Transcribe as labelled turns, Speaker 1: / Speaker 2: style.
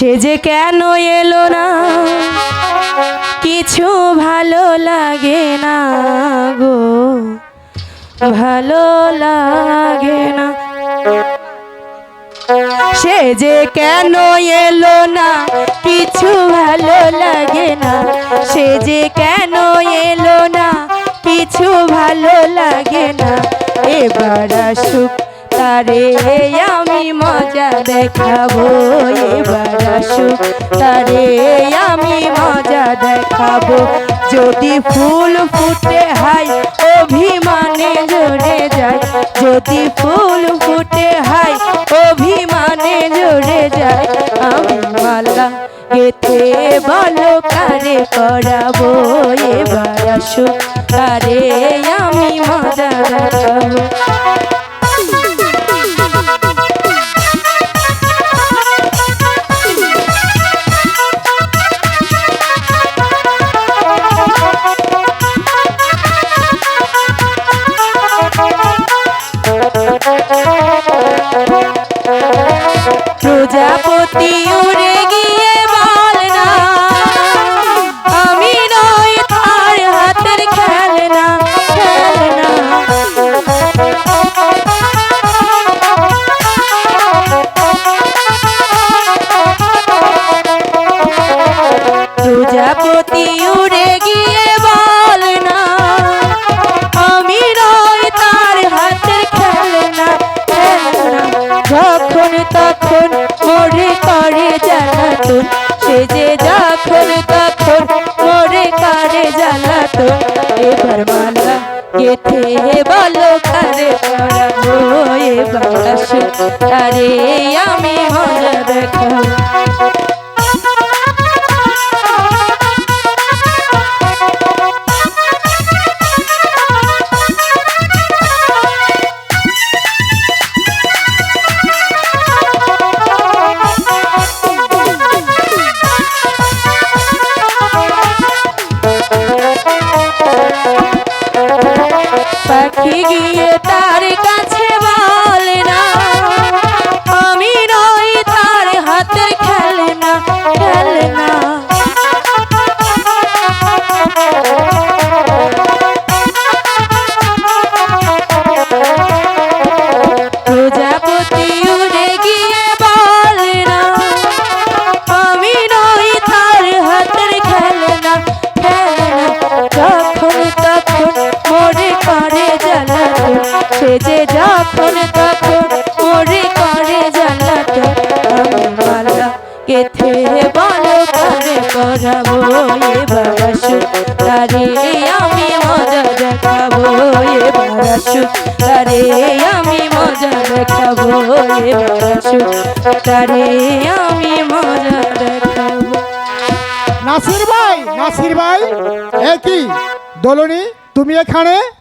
Speaker 1: সে যে কেন এলো না? কিছু ভালো লাগে না গো। ভালো লাগে না। সে যে কেন এলো না? কিছু ভালো লাগে না। সে যে কেন এলো না? কিছু ভালো লাগে না। এবার আসুক তারে আমি মজা দেখাবো, এবার আসুক তারে আমি মজা দেখাবো, যদি ফুল ফুটে হাই অভিমানে জড়ে যায়। যদি ফুল ফুটে হাই অভিমানে জড়ে যায়। আমি মালা গেথে বলো কারে করাবো এবার আসুক তারে আমি মজা দেখাবো। প্রজাপতি উড়ে গিয়ে বল না। আমি খেলনা। প্রজাপতি উড়ে সে যে যখন তখন মরে করে জ্বালাতন এবার মালা গেথে বলো কারে করাবো এবার আসো। তারে আমি মজা দেখাবো যে যখন তখন করে আমি মালা গেথে বলো করে করাবো এবার আসু তারে আমি মজা দেখাবো এবার আসু তারে আমি মজা দেখাবো এবার আসু তারে আমি মজা দেখাবো।
Speaker 2: নাসির ভাই নাসির ভাই, এ কি? দোলনি, তুমি এখানে?